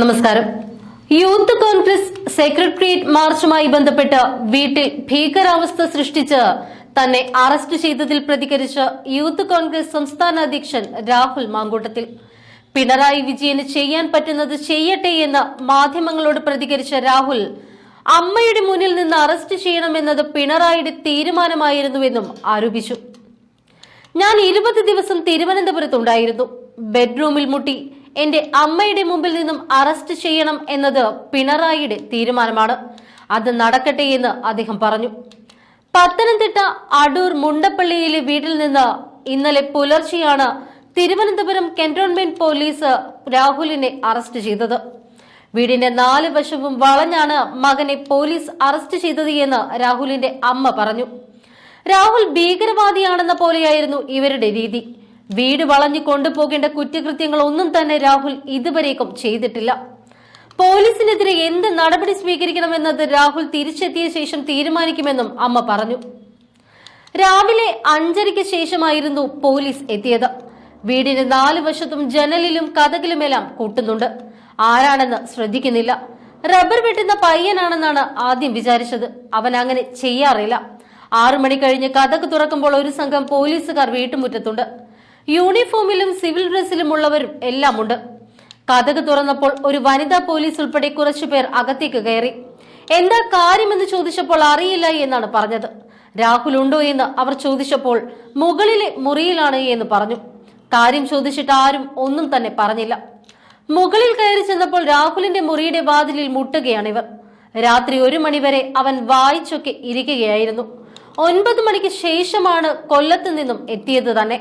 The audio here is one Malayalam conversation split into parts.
നമസ്കാരം. യൂത്ത് കോൺഗ്രസ് സെക്രട്ടേറിയറ്റ് മാർച്ചുമായി ബന്ധപ്പെട്ട് വീട്ടിൽ ഭീകരാവസ്ഥ സൃഷ്ടിച്ച് തന്നെ അറസ്റ്റ് ചെയ്തതിൽ പ്രതികരിച്ച് യൂത്ത് കോൺഗ്രസ് സംസ്ഥാന അധ്യക്ഷൻ രാഹുൽ മാങ്കൂട്ടത്തിൽ. പിണറായി വിജയന് ചെയ്യാൻ പറ്റുന്നത് ചെയ്യട്ടെ എന്ന് മാധ്യമങ്ങളോട് പ്രതികരിച്ച രാഹുൽ അമ്മയുടെ മുന്നിൽ നിന്ന് അറസ്റ്റ് ചെയ്യണമെന്നത് പിണറായിയുടെ തീരുമാനമായിരുന്നുവെന്നും ആരോപിച്ചു. ഞാൻ ഇരുപത് ദിവസം തിരുവനന്തപുരത്തുണ്ടായിരുന്നു ബെഡ്റൂമിൽ മുട്ടി എന്റെ അമ്മയുടെ മുമ്പിൽ നിന്നും അറസ്റ്റ് ചെയ്യണം എന്നത് പിണറായിയുടെ തീരുമാനമാണ്. അത് നടക്കട്ടെ എന്ന് അദ്ദേഹം പറഞ്ഞു. പത്തനംതിട്ട അടൂർ മുണ്ടപ്പള്ളിയിലെ വീട്ടിൽ നിന്ന് ഇന്നലെ പുലർച്ചെയാണ് തിരുവനന്തപുരം കന്റോൺമെന്റ് പോലീസ് രാഹുലിനെ അറസ്റ്റ് ചെയ്തത്. വീടിന്റെ നാല് വശവും വളഞ്ഞാണ് മകനെ പോലീസ് അറസ്റ്റ് ചെയ്തത് എന്ന് രാഹുലിന്റെ അമ്മ പറഞ്ഞു. രാഹുൽ ഭീകരവാദിയാണെന്ന പോലെയായിരുന്നു ഇവരുടെ രീതി. വീട് വളഞ്ഞു കൊണ്ടുപോകേണ്ട കുറ്റകൃത്യങ്ങൾ ഒന്നും തന്നെ രാഹുൽ ഇതുവരേക്കും ചെയ്തിട്ടില്ല. പോലീസിനെതിരെ എന്ത് നടപടി സ്വീകരിക്കണമെന്നത് രാഹുൽ തിരിച്ചെത്തിയ ശേഷം തീരുമാനിക്കുമെന്നും അമ്മ പറഞ്ഞു. രാവിലെ അഞ്ചരയ്ക്ക് ശേഷമായിരുന്നു പോലീസ് എത്തിയത്. വീടിന് നാലു വശത്തും ജനലിലും കഥകിലുമെല്ലാം കൂട്ടുന്നുണ്ട്. ആരാണെന്ന് ശ്രദ്ധിക്കുന്നില്ല. റബ്ബർ വെട്ടുന്ന പയ്യനാണെന്നാണ് ആദ്യം വിചാരിച്ചത്. അവൻ അങ്ങനെ ചെയ്യാറില്ല. ആറു മണി കഴിഞ്ഞ് കഥക് തുറക്കുമ്പോൾ ഒരു സംഘം പോലീസുകാർ വീട്ടുമുറ്റത്തുണ്ട്. യൂണിഫോമിലും സിവിൽ ഡ്രസ്സിലുമുള്ളവരും എല്ലാം ഉണ്ട് കഥക് തുറന്നപ്പോൾ ഒരു വനിതാ പോലീസ് ഉൾപ്പെടെ കുറച്ചുപേർ അകത്തേക്ക് കയറി. എന്താ കാര്യമെന്ന് ചോദിച്ചപ്പോൾ അറിയില്ല എന്നാണ് പറഞ്ഞത്. രാഹുൽ ഉണ്ടോ എന്ന് അവർ ചോദിച്ചപ്പോൾ മുകളിലെ മുറിയിലാണ് എന്ന് പറഞ്ഞു. കാര്യം ചോദിച്ചിട്ട് ആരും ഒന്നും തന്നെ പറഞ്ഞില്ല. മുകളിൽ കയറി ചെന്നപ്പോൾ രാഹുലിന്റെ മുറിയുടെ വാതിലിൽ മുട്ടുകയാണ് മുട്ടുകയാണിവർ രാത്രി ഒരു മണിവരെ അവൻ വായിച്ചൊക്കെ ഇരിക്കുകയായിരുന്നു. ഒൻപത് മണിക്ക് ശേഷമാണ് കൊല്ലത്ത് നിന്നും എത്തിയത് തന്നെ.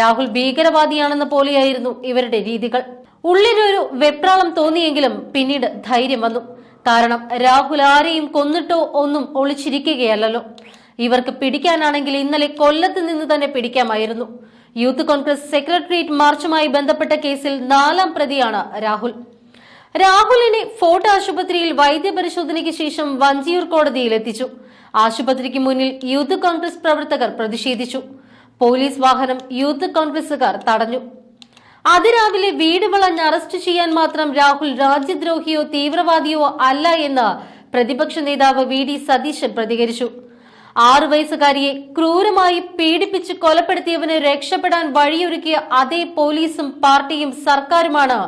രാഹുൽ ഭീകരവാദിയാണെന്ന പോലെയായിരുന്നു ഇവരുടെ രീതികൾ. ഉള്ളിലൊരു വെപ്രാളം തോന്നിയെങ്കിലും പിന്നീട് ധൈര്യം വന്നു. കാരണം രാഹുൽ ആരെയും കൊന്നിട്ടോ ഒന്നും ഒളിച്ചിരിക്കുകയല്ലോ ഇവർക്ക് പിടിക്കാനാണെങ്കിൽ ഇന്നലെ കൊല്ലത്ത് നിന്ന് തന്നെ പിടിക്കാമായിരുന്നു. യൂത്ത് കോൺഗ്രസ് സെക്രട്ടേറിയറ്റ് മാർച്ചുമായി ബന്ധപ്പെട്ട കേസിൽ നാലാം പ്രതിയാണ് രാഹുൽ. രാഹുലിനെ ഫോർട്ട് ആശുപത്രിയിൽ വൈദ്യപരിശോധനയ്ക്ക് ശേഷം വഞ്ചിയൂർ കോടതിയിൽ എത്തിച്ചു. ആശുപത്രിക്ക് മുന്നിൽ യൂത്ത് കോൺഗ്രസ് പ്രവർത്തകർ പ്രതിഷേധിച്ചു. പോലീസ് വാഹനം യൂത്ത് കോൺഗ്രസുകാർ തടഞ്ഞു. അതിരാവിലെ വീട് വളഞ്ഞ് അറസ്റ്റ് ചെയ്യാൻ മാത്രം രാഹുൽ രാജ്യദ്രോഹിയോ തീവ്രവാദിയോ അല്ല എന്ന് പ്രതിപക്ഷ നേതാവ് വി ഡി സതീശൻ പ്രതികരിച്ചു. ആറു വയസ്സുകാരിയെ ക്രൂരമായി പീഡിപ്പിച്ച് കൊലപ്പെടുത്തിയവന് രക്ഷപ്പെടാൻ വഴിയൊരുക്കിയ അതേ പോലീസും പാർട്ടിയും സർക്കാരുമാണ്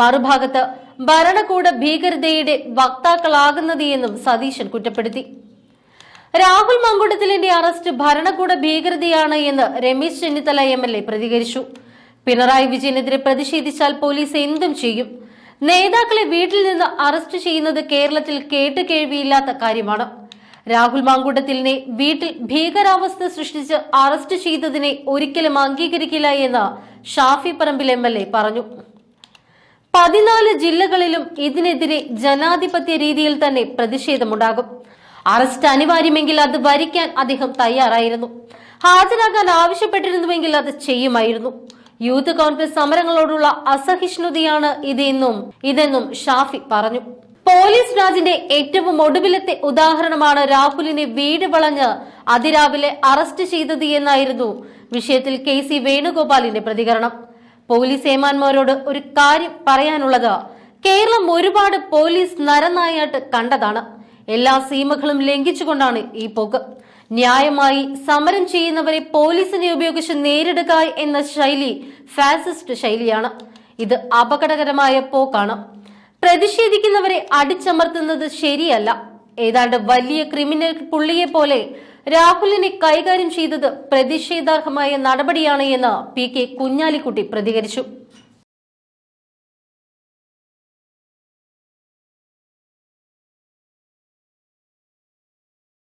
മറുഭാഗത്ത് ഭരണകൂട ഭീകരതയുടെ വക്താക്കളാകുന്നത് എന്നും സതീശൻ കുറ്റപ്പെടുത്തി. രാഹുൽ മങ്കുടത്തിലിന്റെ അറസ്റ്റ് ഭരണകൂട ഭീകരതയാണ് എന്ന് Ramesh Chennithala M L A പ്രതികരിച്ചു. പിണറായി വിജയനെതിരെ പ്രതിഷേധിച്ചാൽ പോലീസ് എന്തും ചെയ്യും. നേതാക്കളെ വീട്ടിൽ നിന്ന് അറസ്റ്റ് ചെയ്യുന്നത് കേരളത്തിൽ കേട്ടുകേഴ്വിയില്ലാത്ത കാര്യമാണ്. രാഹുൽ മാങ്കൂട്ടത്തിലിനെ വീട്ടിൽ ഭീകരാവസ്ഥ സൃഷ്ടിച്ച് അറസ്റ്റ് ചെയ്തതിനെ ഒരിക്കലും അംഗീകരിക്കില്ല എന്ന് Shafi Parambil M L A പറഞ്ഞു. പതിനാല് ജില്ലകളിലും ഇതിനെതിരെ ജനാധിപത്യ രീതിയിൽ തന്നെ പ്രതിഷേധമുണ്ടാകും. അറസ്റ്റ് അനിവാര്യമെങ്കിൽ അത് വരിക്കാൻ അദ്ദേഹം തയ്യാറായിരുന്നു. ഹാജരാകാൻ ആവശ്യപ്പെട്ടിരുന്നുവെങ്കിൽ അത് ചെയ്യുമായിരുന്നു. യൂത്ത് കോൺഗ്രസ് സമരങ്ങളോടുള്ള അസഹിഷ്ണുതയാണ് ഇതെന്നും ഇതെന്നും ഷാഫി പറഞ്ഞു. പോലീസ് രാജിന്റെ ഏറ്റവും ഒടുവിലത്തെ ഉദാഹരണമാണ് രാഹുലിനെ വീട് വളഞ്ഞ് അതിരാവിലെ അറസ്റ്റ് ചെയ്തത് എന്നായിരുന്നു വിഷയത്തിൽ കെ സി വേണുഗോപാലിന്റെ പ്രതികരണം. പോലീസ് ഏമാന്മാരോട് ഒരു കാര്യം പറയാനുള്ളത് കേരളം ഒരുപാട് പോലീസ് നരനായാട്ട് കണ്ടതാണ്. എല്ലാ സീമകളും ലംഘിച്ചുകൊണ്ടാണ് ഈ പോക്ക്. ന്യായമായി സമരം ചെയ്യുന്നവരെ പോലീസിനെ ഉപയോഗിച്ച് നേരിടുക എന്ന ശൈലി ഫാസിസ്റ്റ് ശൈലിയാണ്. ഇത് അപകടകരമായ പോക്കാണ്. പ്രതിഷേധിക്കുന്നവരെ അടിച്ചമർത്തുന്നത് ശരിയല്ല. ഏതാണ്ട് വലിയ ക്രിമിനൽ പുള്ളിയെ പോലെ രാഹുലിനെ കൈകാര്യം ചെയ്തത് പ്രതിഷേധാർഹമായ നടപടിയാണ് എന്ന് പി കെ കുഞ്ഞാലിക്കുട്ടി പ്രതികരിച്ചു.